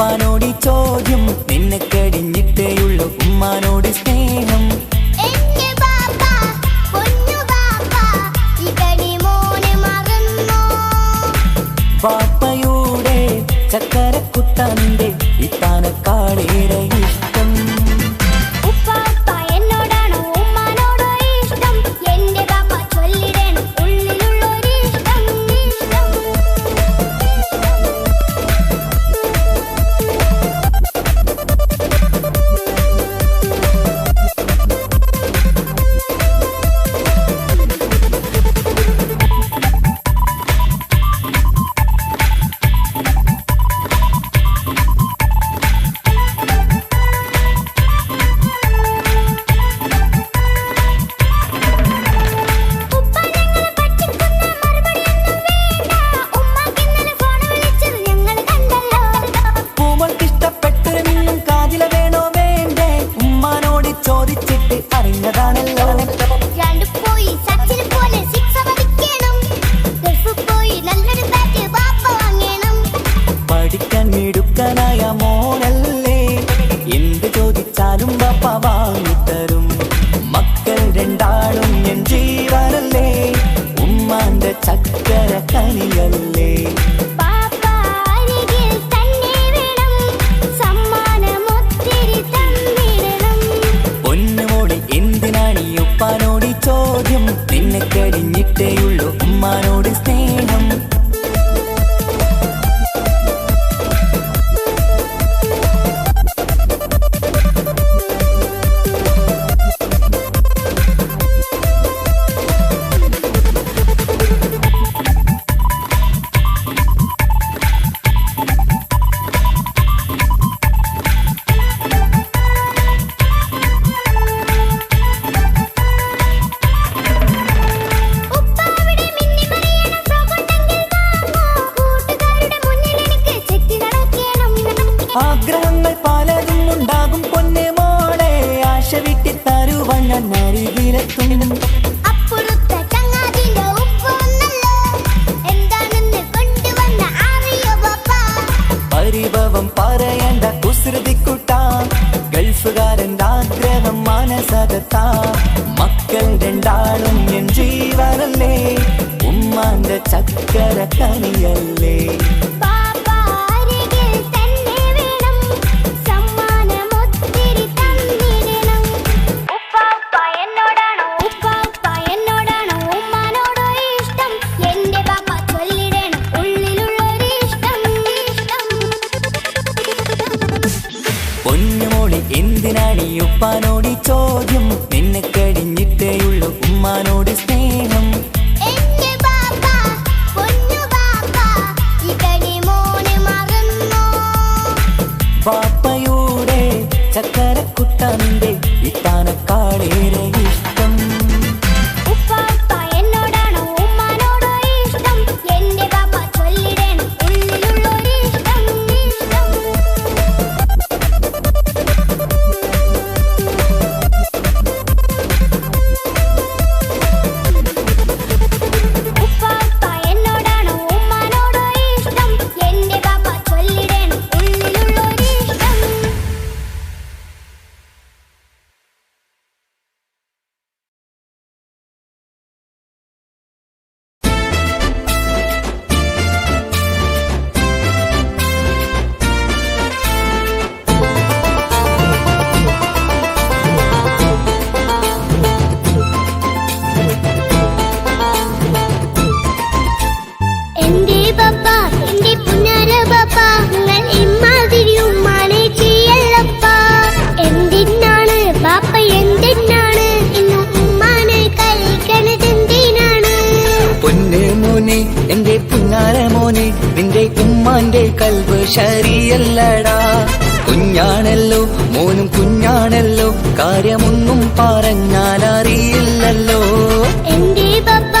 para ശരിയല്ലടാ. കുഞ്ഞാണല്ലോ മോനും കുഞ്ഞാണല്ലോ കാര്യമൊന്നും പറഞ്ഞാൽ അറിയില്ലല്ലോ എന്റെ ബാപ്പ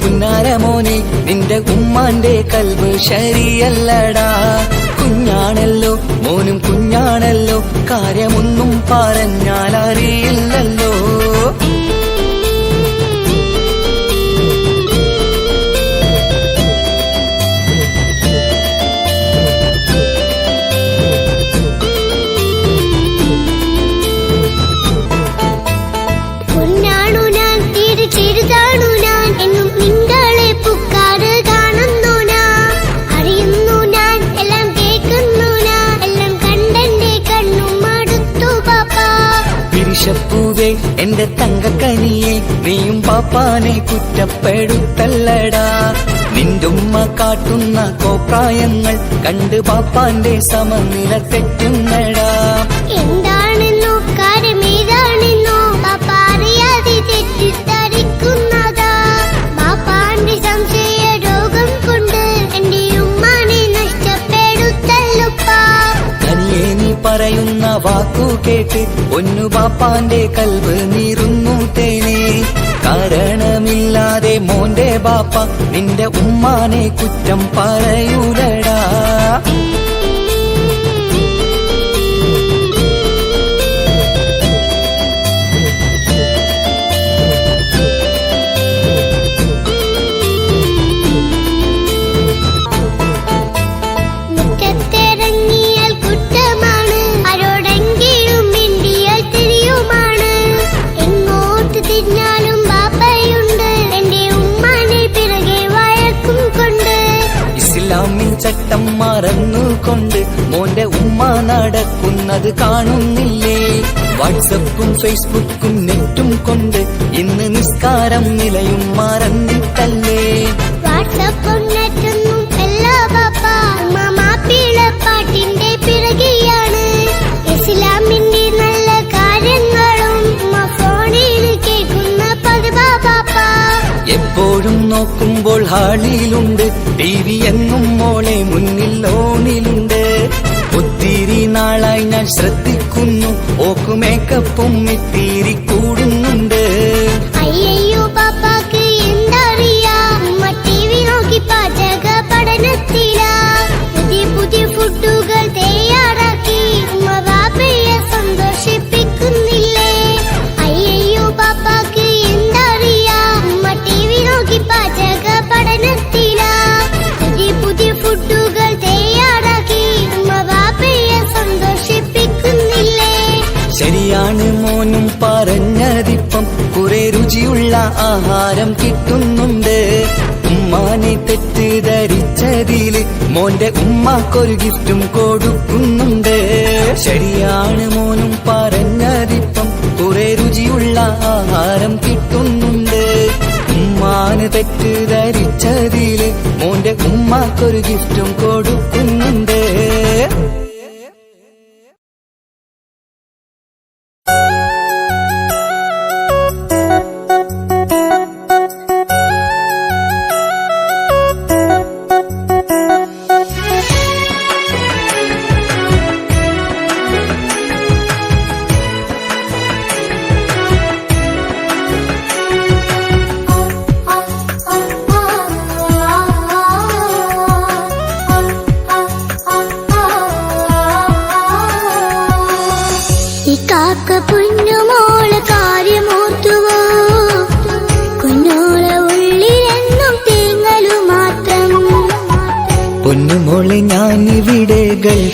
പുന്നാര മോനെ നിന്റെ ഉമ്മാന്റെ കൽവ് ശരിയല്ലടാ. കുഞ്ഞാണല്ലോ പൊന്നാണു പിരിശപ്പൂവേ എന്റെ തങ്കക്കനിയെ നീയും പാപ്പാനെ കുറ്റപ്പെടുത്തല്ലടാ. നിന്റുമ്മ കാട്ടുന്ന കോപ്രായങ്ങൾ കണ്ട് പാപ്പാന്റെ സമനില തെറ്റുന്നടാ. ഒന്നു പാപ്പാന്റെ കൽവ് നീറുന്നു തേനെ. കാരണമില്ലാതെ മോന്റെ ബാപ്പ നിന്റെ ഉമ്മാനെ കുറ്റം പറയൂലടാ. ചട്ടം മറന്നുകൊണ്ട് മോന്റെ ഉമ്മ നടക്കുന്നത് കാണുന്നില്ലേ? വാട്സപ്പും ഫേസ്ബുക്കും നെറ്റും കൊണ്ട് ഇന്ന് നിസ്കാരം നിലയും മറന്നിട്ടല്ലേ? വാട്സപ്പും എപ്പോഴും നോക്കുമ്പോൾ ഹാളിയിലുണ്ട് ടി വി എന്നും മോളെ മുന്നിൽ ഓണിലുണ്ട് ഒത്തിരി നാളായി ഞാൻ ശ്രദ്ധിക്കുന്നു. ഓക്കുമേക്കപ്പും ഇത്തിരി കൂടുന്നുണ്ട് ആഹാരം കിട്ടുന്നുണ്ട്. ഉമ്മാനെ തെറ്റിദ്ധരിച്ചതിൽ മോന്റെ ഉമ്മാക്കൊരു ഗിഫ്റ്റും കൊടുക്കുന്നുണ്ട്. ശരിയാണ് മോനും പറഞ്ഞതിപ്പം കുറെ രുചിയുള്ള ആഹാരം കിട്ടുന്നുണ്ട്. ഉമ്മാന് തെറ്റിദ്ധരിച്ചതിൽ മോന്റെ ഉമ്മാക്കൊരു ഗിഫ്റ്റും കൊടുക്കുന്നുണ്ട്.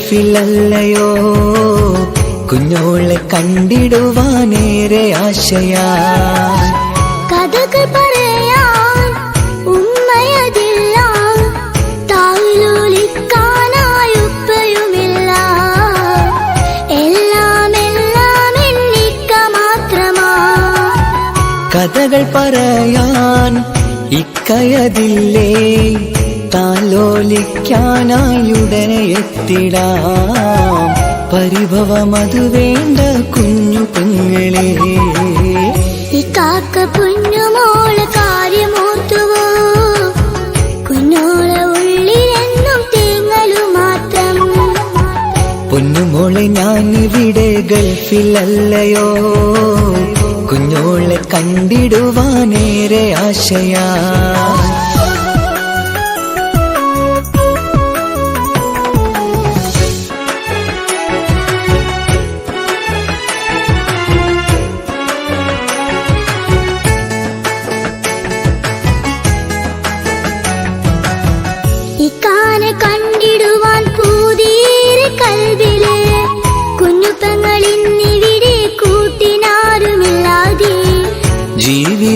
ഗൾഫിലല്ലയോ? കുഞ്ഞോളെ കണ്ടിടുവാനേറെ ആശയാ. കഥകൾ പറയാൻ ഉമ്മയതില്ല. താലോലിക്കാനായി ഉപ്പയുമില്ല എല്ലാം എല്ലാം എന്നിക്ക മാത്രമാ. കഥകൾ പറയാൻ ഇക്കയതില്ലേ? താലോലിക്കാനായുടനെ എത്തിടാം. പരിഭവമതു വേണ്ട കുഞ്ഞു പെങ്ങളെ. ഈ കാക്ക പൊന്നുമോൾ കാര്യമോർത്തുവോ? കുഞ്ഞോളെ ഉള്ളിലെന്നും തേങ്ങലു മാത്രം. പൊന്നുമോളെ ഞാനിവിടെ ഗൾഫിലല്ലയോ? കുഞ്ഞോളെ കണ്ടിടുവാനേറെ ആശയാ.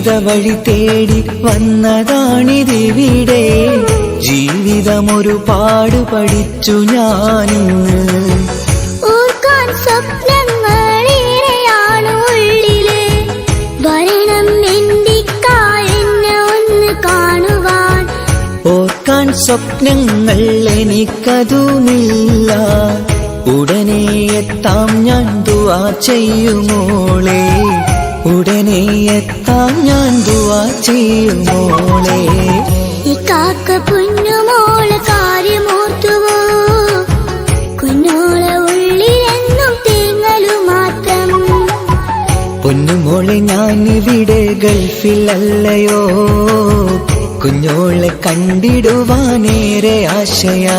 ജീവിത വഴി തേടി വന്നതാണിതിവിടെ. ജീവിതമൊരു പാട് പഠിച്ചു ഞാനിന്ന്. ഓർക്കാൻ സ്വപ്നങ്ങളേറെയാണ് ഉള്ളിൽ. വരണം ഒന്ന് കാണുവാൻ. ഓർക്കാൻ സ്വപ്നങ്ങൾ എനിക്കതുമില്ല. ഉടനെ എത്താം ഞാൻ ദുവാ ചെയ്യുമോളെ. ഉടനെ എത്താം ഞാൻ ദുവാ ചെയ്യുമോളെ ഈ കാക്ക കുഞ്ഞുമോളെ കാര്യമോർത്തുവോ? കുഞ്ഞോളെ ഉള്ളിലെന്നും തേങ്ങലു മാത്രം. പൊന്നുമോളെ ഞാൻ ഇവിടെ ഗൾഫിലല്ലയോ? കുഞ്ഞോളെ കണ്ടിടുവാനേറെ ആശയാ.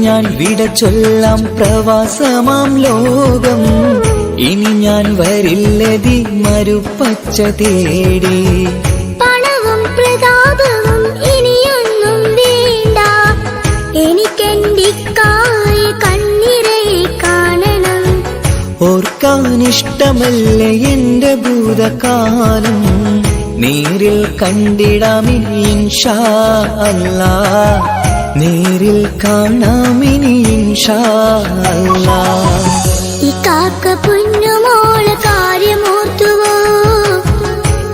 ഞാൻ വിട ചൊല്ലാം പ്രവാസമാം ലോകം. ഇനി ഞാൻ വരില്ലതി മരുപ്പച്ച തേടി. പണവും പ്രതാപവും ഇനിയൊന്നും വേണ്ട. കാണണം. ഓർക്കാനിഷ്ടമല്ല എന്റെ ഭൂതകാലം? നേരിൽ കണ്ടിടാമില്ല അല്ലാ നേരിൽ കാണാമിനി കാക്ക കുഞ്ഞുമോളെ കാര്യമോർത്തുവോ?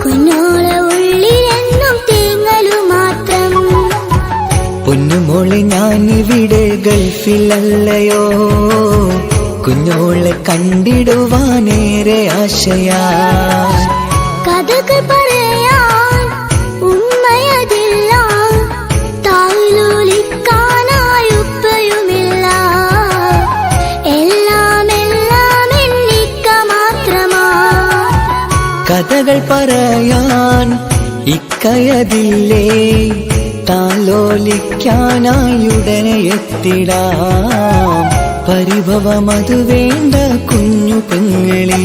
ഉള്ളി ഉള്ളിലെന്നും തേങ്ങലു മാത്രം. പൊന്നുമോളെ ഞാൻ ഇവിടെ ഗൾഫിലല്ലയോ? കുഞ്ഞോളെ കണ്ടിടുവാനേറെ ആശയാ. കഥകൾ കഥകൾ പറയാൻ ഇക്കയതില്ലേ? താലോലിക്കാനായുടനെ എത്തിടാം. പരിഭവമതു വേണ്ട കുഞ്ഞു പെങ്ങളെ.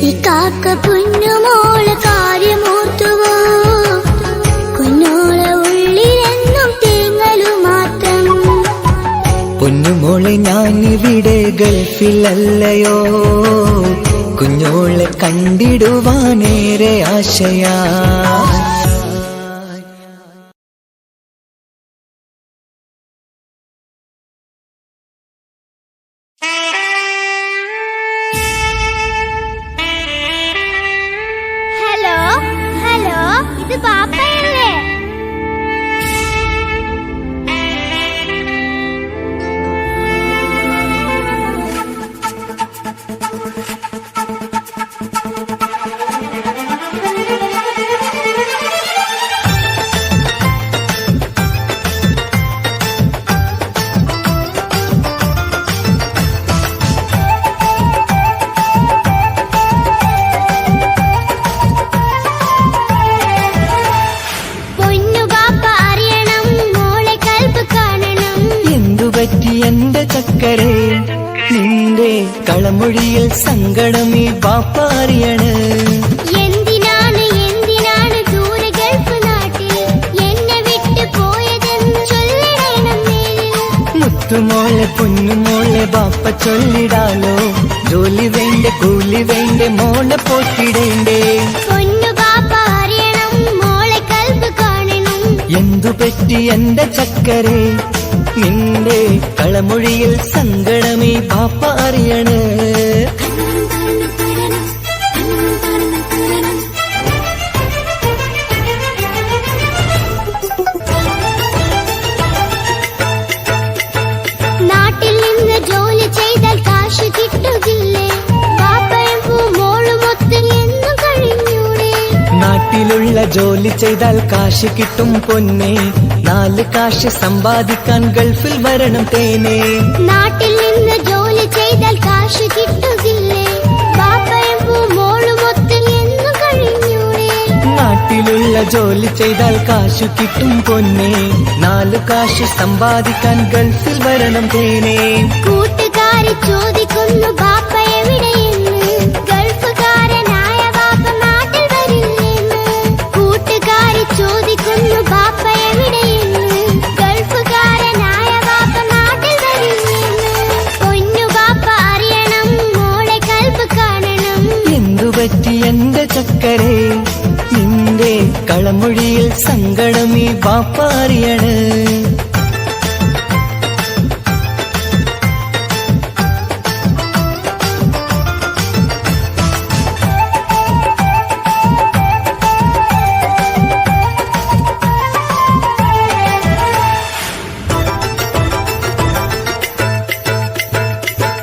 ഈ കാക്ക കുഞ്ഞുമോളെ കാര്യമോർത്തുവോ? കുഞ്ഞോളെ ഉള്ളിലെന്നും തേങ്ങലു മാത്രം. പൊന്നുമോളെ ഞാൻ ഇവിടെ ഗൾഫിലല്ലയോ? കുഞ്ഞോളെ കണ്ടിടുവാനേറെ ആശയാ. സങ്കടം ഈ പാപ്പാറിയണ് എന്തിനാണ് എന്തിനാണ് ദൂരെ ഗൾഫ് നാട്ടിൽ എന്നെ വിട്ടു പോയതെന്ന് ചൊല്ലിടണം നേരിൽ മുത്തുമോളെ പൊന്നുമോളെ ബാപ്പ ചൊല്ലിടാലോ. ജോലി വേണ്ട കൂലി വേണ്ട മോളെ പോറ്റിടേണ്ടേ. എന്തു പറ്റി എന്റെ ചക്കരെ? നിന്റെ കളമൊഴിയിൽ സങ്കടമേ പാപ്പ അറിയണ്. നാട്ടിലുള്ള ജോലി ചെയ്താൽ കാശ് കിട്ടും പൊന്നെ. നാല് കാശ് സമ്പാദിക്കാൻ ഗൾഫിൽ വരണം തേനെ. നാട്ടിൽ നിന്ന് ജോലി ചെയ്താൽ കാശ് നാട്ടിലുള്ള ജോലി ചെയ്താൽ കാശു കിട്ടും പൊന്നെ. നാലു കാശ് സമ്പാദിക്കാൻ ഗൾഫിൽ വരണം തേനെ. കൂട്ടുകാരി ചോദിക്കുന്നു കളമൊഴിയിൽ സങ്കടം ഈ ബാപ്പാറിയണ്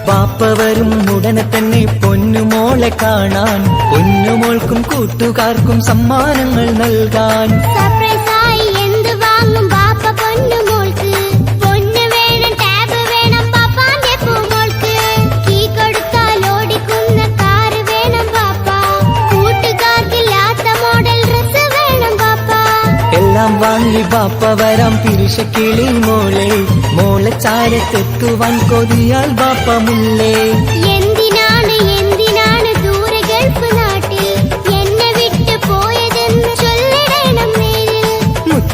പാപ്പ വരും ഉടനെ തന്നെ കാണാൻ കൂട്ടുകാർക്കും സമ്മാനങ്ങൾ നൽകാൻ. മോൾക്ക്. എല്ലാം വാങ്ങി ബാപ്പ വരാം പിരിശക്കിളി മോളെ മോളെ ചാരത്തെത്തുവാൻ കൊതിയാൽ ബാപ്പ മുല്ലേ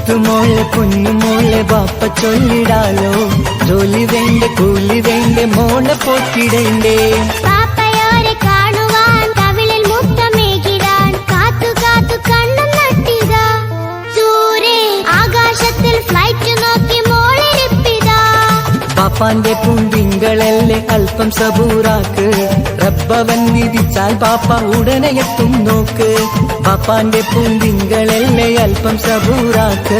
മുത്തുമോളെ പൊന്നുമോളെ ബാപ്പ ചൊല്ലിടാലോ. ജോലി വേണ്ട കൂലി വേണ്ട മോളെ പോക്കിടേണ്ടേ. പാപ്പാന്റെ പൂന്തിങ്കളല്ലേ അല്പം സബൂറാക്ക്. റബ്ബവൻ വിധിച്ചാൽ പാപ്പ ഉടനെ എത്തും നോക്ക്. പാപ്പാന്റെ പൂന്തിങ്കളല്ലേ അല്പം സബൂറാക്ക്.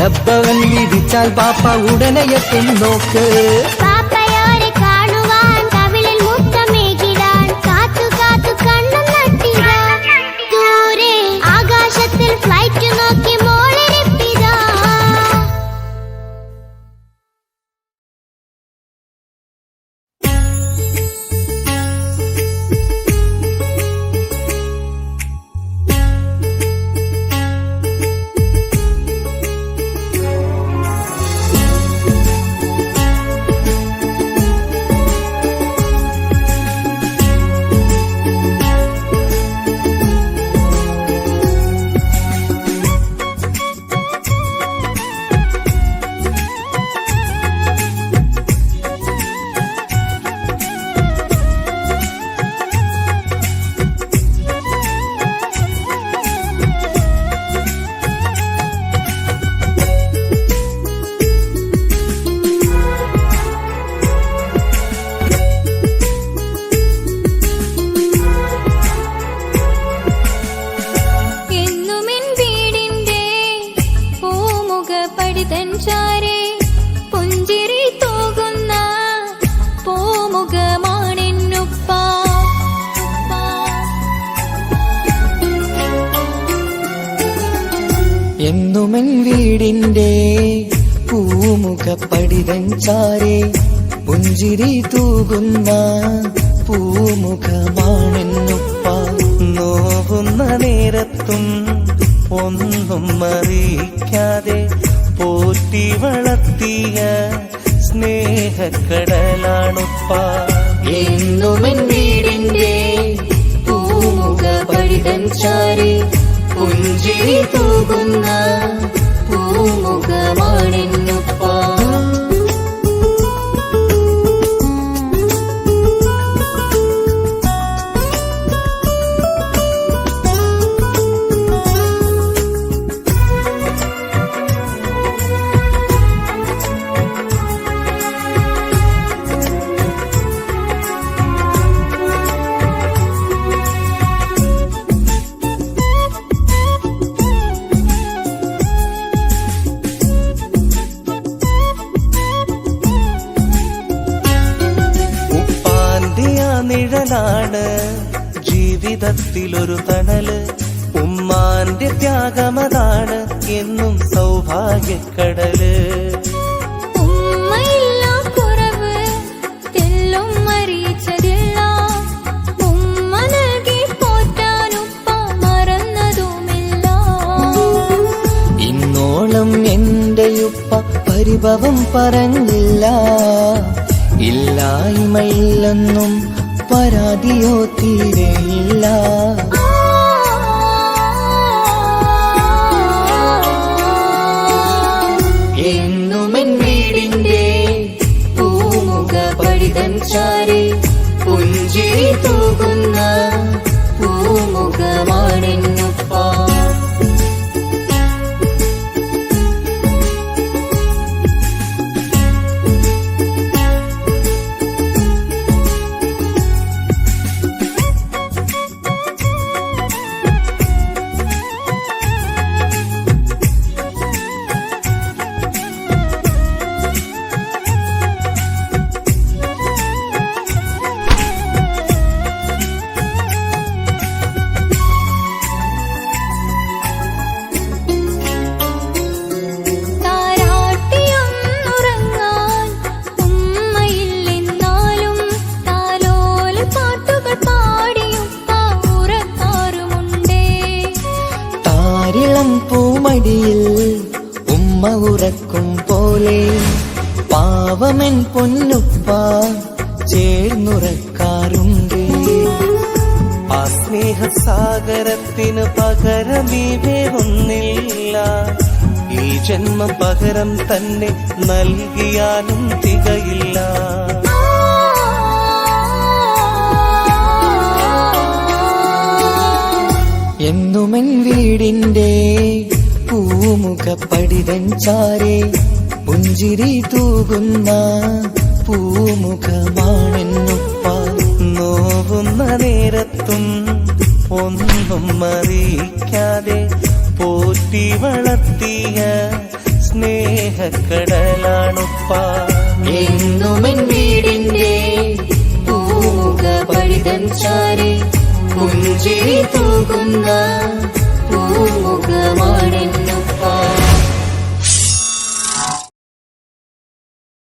ഡബ്ബവൻ വിധിച്ചാൽ പാപ്പ ഉടനെ എത്തും നോക്ക്. ഫ്ലൈറ്റ് കാണുവാൻ ഒന്നും അറിയിക്കാതെ പോറ്റി വളർത്തിയ സ്നേഹക്കടലാണുപ്പ. എന്നുമൻ പൂമുഖ പടിതൻ ചാരി പുഞ്ചിരി തൂകുന്ന ഹൃദയത്തിലൊരു തണൽ. ഉമ്മാന്റെ ത്യാഗമതാണ് എന്നും സൗഭാഗ്യക്കടൽ. പരിഭവം പറഞ്ഞില്ല. ഇല്ലായ്മയില്ലെന്നും പരാതിയോ തീരെയില്ല എന്നുമെൻ വീടിന്റെ പൂമുഖ പടിതൻ ചാരി പുഞ്ചിരി തന്നെ നൽകിയാലും തികയില്ല. എന്നുമെൻ വീടിന്റെ പൂമുഖ പടിതൻ ചാരെ പുഞ്ചിരി തൂകുന്ന പൂമുഖമാണെന്നുപ്പ നോവുന്ന നേരത്തും ഒന്നും അറിയിക്കാതെ പോറ്റി വളർത്തിയ സ്നേഹ കടലാണുപ്പ എന്നുമെൻ വീടിന്റെ പൂക പഠിതം ചാരി പുഞ്ചിരി തൂകുന്ന പൂമുഖമാണെന്ന്